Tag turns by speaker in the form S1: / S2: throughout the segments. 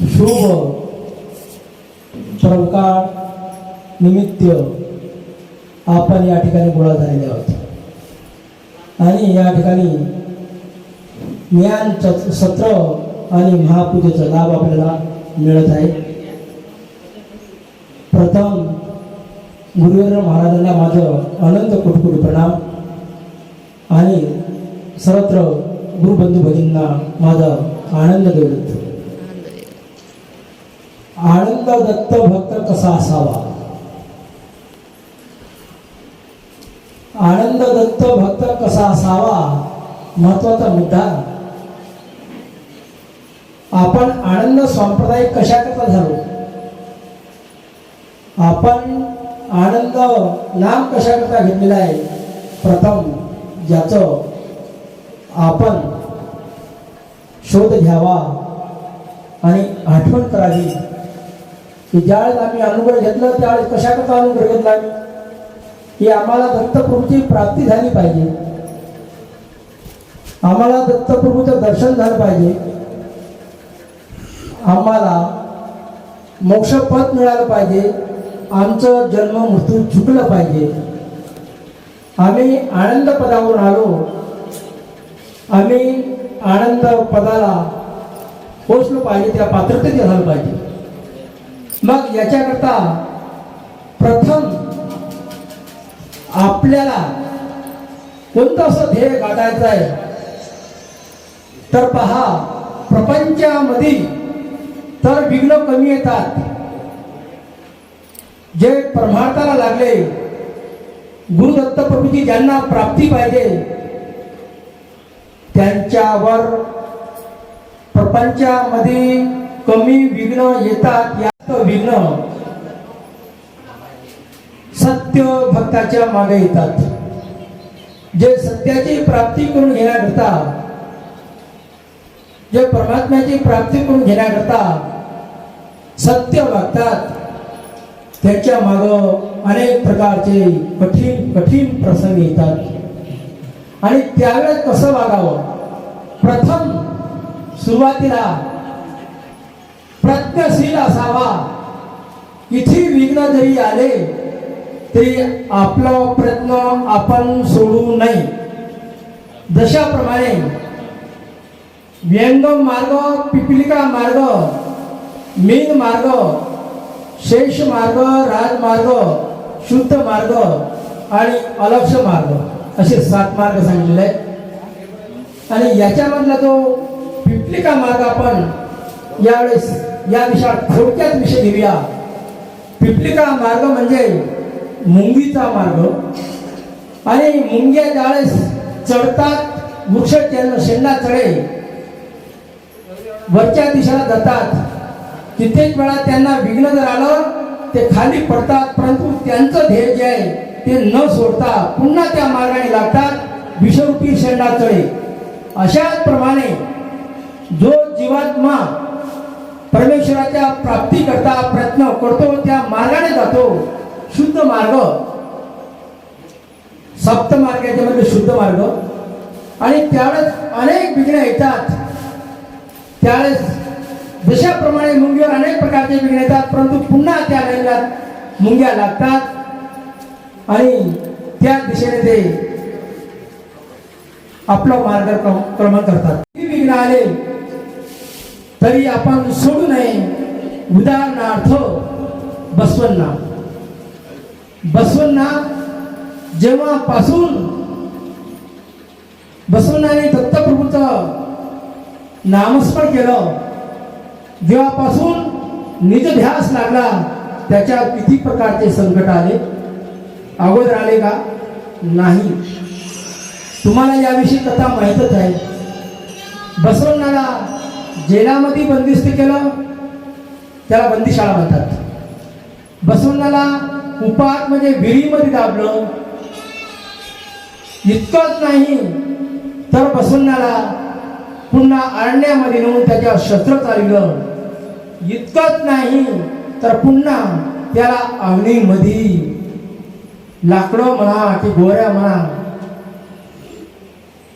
S1: शुभ प्रकार निमित्त आपण या ठिकाणी गोळा झालेले आहोत. आणि या ठिकाणी ज्ञान च- सत्र आणि महापूजेचा लाभ आपल्याला मिळत आहे. प्रथम गुरुवर महाराजांना माझं अनंत कुटकुट प्रणाम. आणि सर्वत्र गुरुबंधू भगिनींना माझा आनंद देत आनंद दत्त भक्त कसा असावा? आनंद दत्त भक्त कसा असावा? महत्त्वाचा मुद्दा. आपण आनंद संप्रदाय कशाकरता झालो आपण आनंद नाम कशाकरता घेतलेला आहे? प्रथम ज्याचं आपण शोध घ्यावा आणि आठवण करावी. की ज्यावेळेस आम्ही अनुग्रह घेतलं त्यावेळेस कशाकरता अनुग्रह घेतला? की आम्हाला दत्तप्रभूची प्राप्ती झाली पाहिजे. आम्हाला दत्तप्रभूचं दर्शन झालं पाहिजे. आम्हाला मोक्षपद मिळालं पाहिजे. आमचं जन्म मृत्यू चुकलं पाहिजे. आम्ही आनंद पदावरून आलो. आम्ही आनंद पदाला पोचलो पाहिजे त्या पात्रतेत झालं पाहिजे. मग याच्याकरता प्रथम आपल्याला कोणतं असं ध्येय गाठायचं आहे? तर पहा प्रपंचामध्ये तर विघ्न कमी येतात. जे परमार्थाला लागले गुरुदत्त प्रभूची ज्यांना प्राप्ती पाहिजे त्यांच्यावर प्रपंचामध्ये कमी विघ्न येतात. विघ्न सत्य भक्ताच्या मागे येतात. जे सत्याची प्राप्ती करून घेण्याकरता जे परमात्म्याची प्राप्ती करून घेण्याकरता सत्य वागतात त्यांच्या माग अनेक प्रकारचे कठीण कठीण प्रसंग येतात. आणि त्यावेळेस कसं वागावं? प्रथम सुरुवातीला प्रज्ञशील असावा. किती विघ्न जरी आले तरी आपला प्रयत्न आपण सोडू नये. जशाप्रमाणे व्यंग मार्ग पिपलिका मार्ग मीन मार्ग शेष मार्ग राजमार्ग शुद्ध मार्ग आणि अलक्ष मार्ग असे सात मार्ग सांगितलेले आहेत. आणि याच्यामधला जो पिपलिका मार्ग आपण यावेळेस या विषयात थोडक्यात विषय घेऊया पिपलिका मार्ग म्हणजे मुंगीचा मार्ग. आणि मुंग्या ज्यावेळेस चढतात वृक्ष त्यांना शेंडा चढे वरच्या दिशेला जातात कित्येक वेळा त्यांना विघ्न जर आलं ते खाली पडतात परंतु त्यांचं ध्येय जे आहे ते न सोडता पुन्हा त्या मार्गाने लागतात विषवटी शेंडा चढे. अशाच प्रमाणे जो जीवात्मा परमेश्वराच्या प्राप्ती करता प्रयत्न करतो त्या मार्गाने जातो. शुद्ध मार्ग. सप्त मार्ग याच्यामध्ये शुद्ध मार्ग. आणि त्यावेळेस अनेक विघ्न येतात. त्यावेळेस जशाप्रमाणे मुंगीवर अनेक प्रकारचे विघ्न येतात परंतु पुन्हा त्या लाईनात मुंग्या लागतात. आणि त्या दिशेने ते आपला मार्ग क्रम करतात. किती विघ्न आले. तरी आपण सोडू नये. उदाहरणार्थ बसवन्ना. बसवन्ना जेव्हापासून बसवन्नाने दत्तप्रभूचं नामस्मरण केलं जेव्हापासून निजध्यास लागला त्याच्या किती प्रकारचे संकट आले? अगोदर आले का? नाही. तुम्हाला याविषयी कथा माहीतच आहे. बसवण्णाला जेलामध्ये बंदिस्त केलं त्याला बंदीशाळा म्हणतात. बसवण्णाला उपात म्हणजे विहिरीमध्ये दाबलं. इतकंच नाही तर बसवण्याला पुन्हा अरण्यामध्ये नेऊन त्याच्यावर शस्त्र चालवलं इतकंच नाही तर पुन्हा त्याला अग्नीमध्ये लाकडं म्हणा की गोऱ्या म्हणा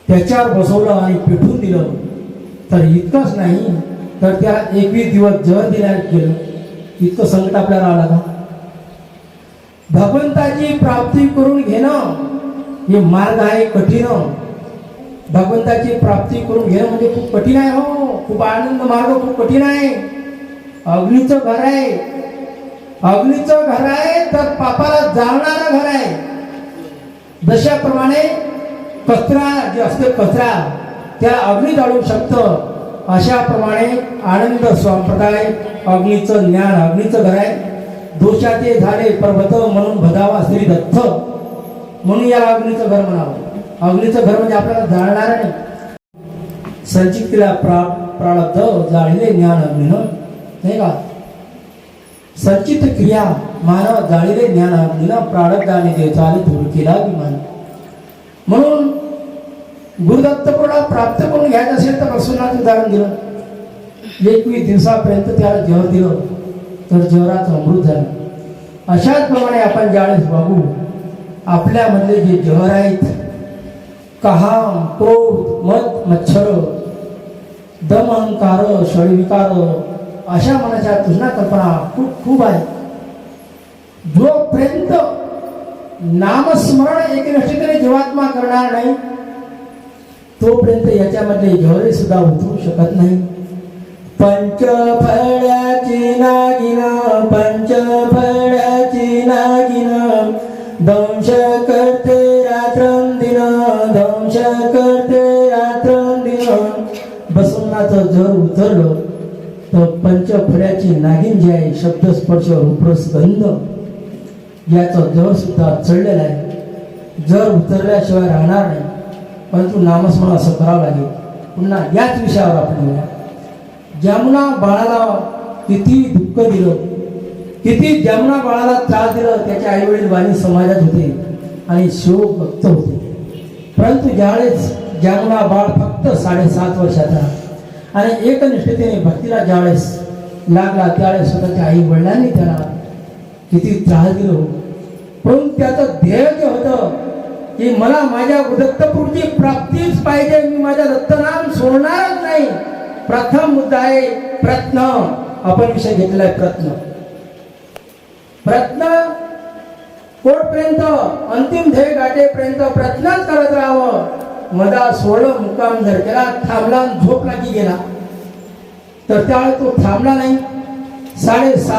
S1: त्याच्यावर बसवलं आणि पेटून दिलं. तर इतकंच नाही तर त्या एकवीस दिवस जहर दिल्यात गेलं. इतकं संकट आपल्याला आलं का भगवंताची प्राप्ती करून घेणं हे मार्ग आहे कठीण. भगवंताची प्राप्ती करून घेणं म्हणजे खूप कठीण आहे हो. खूप आनंद मार्ग खूप कठीण आहे. अग्नीचं घर आहे. अग्नीचं घर आहे तर पापाला जाळणारं घर आहे. जशाप्रमाणे कचरा जे असते कचरा त्या अग्नी जाळू शकतं. अशाप्रमाणे आनंद संप्रदाय अग्नीचं ज्ञान अग्नीचं घर आहे. दोषाचे झाले पर्वत म्हणून भदावा श्री दत्त. म्हणून याला अग्नीचं घर म्हणावं. अग्नीचं घर म्हणजे आपल्याला जाणणार नाही संचितीला प्रा प्रारब्ध जाळीले ज्ञान अग्निनं. नाही का? संचित क्रिया मानव जाळीले ज्ञान अग्नीनं प्रारब्धाने देव आणि दूर केला विमान म्हणून गुरुदत्तपूर्णा प्राप्त करून घ्यायचं असेल तर प्रसन्नाचं उदाहरण दिलं. एकवीस दिवसापर्यंत त्याला जेवण दिलं तर जेवराचं अमृत झालं. अशाच प्रमाणे आपण ज्यावेळेस वागू आपल्यामधले जे जहर आहेत कहाम क्रोध मत मच्छर दम अहंकार शळविकार अशा मनाच्या तुझ्या कल्पना खूप खूप आहेत. जोपर्यंत नामस्मरण एकनिष्ठतेने जीवात्मा करणार नाही तोपर्यंत याच्यामध्ये जहरे सुद्धा उतरू शकत नाही. पंचफळ्याची नागिन पंचफळ्याची नागिन दंश करते रात्रंदिन दंश करते रात्रंदिन बसवनाचं जर उतरलं तर पंच फळ्याची नागिन जी आहे शब्द स्पर्श रूपरस गंध याचं जर सुद्धा चढलेलं आहे. जर उतरल्याशिवाय राहणार नाही परंतु नामस्मरण असं करावं लागेल. पुन्हा याच विषयावर आपण येऊया. जमुना बाळाला किती दुःख दिलं किती जमुना बाळाला त्रास दिलं त्याचे आईवडील वाणी समाजात होते आणि शोक भक्त होते. परंतु ज्यावेळेस जमुना बाळ फक्त साडेसात वर्षाचा आणि एकनिष्ठतेने भक्तीला ज्यावेळेस लागला त्यावेळेस स्वतःच्या आई वडिलांनी त्याला किती त्रास दिलो. पण त्याचं ध्येय जे होतं की मला माझ्या दत्तपूरची प्राप्तीच पाहिजे. मी माझ्या दत्तनाम सोडणारच नाही. प्रथम मुद्दा आहे प्रत्न. आपण विषय घेतलेला आहे प्रत्न. प्रत्न कोटपर्यंत अंतिम ध्येय गाठेपर्यंत प्रयत्नच करत राहावं. मधा सोडलं मुक्काम जर केला थांबला आणि झोपला की गेला तर त्यावेळेस तो थांबला नाही. साडेसात